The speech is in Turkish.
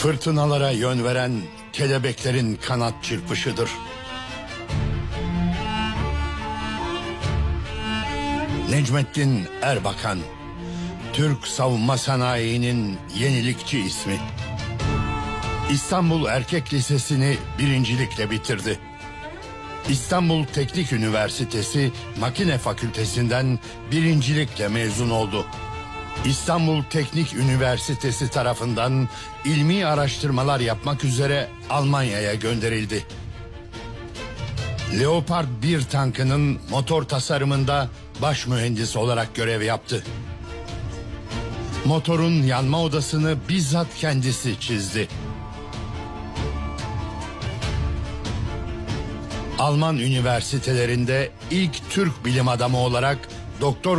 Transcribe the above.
Fırtınalara yön veren kelebeklerin kanat çırpışıdır. Necmettin Erbakan, Türk savunma sanayinin yenilikçi ismi. İstanbul Erkek Lisesi'ni birincilikle bitirdi. İstanbul Teknik Üniversitesi Makine Fakültesinden birincilikle mezun oldu. İstanbul Teknik Üniversitesi tarafından ilmi araştırmalar yapmak üzere Almanya'ya gönderildi. Leopard 1 tankının motor tasarımında baş mühendis olarak görev yaptı. Motorun yanma odasını bizzat kendisi çizdi. Alman üniversitelerinde ilk Türk bilim adamı olarak doktor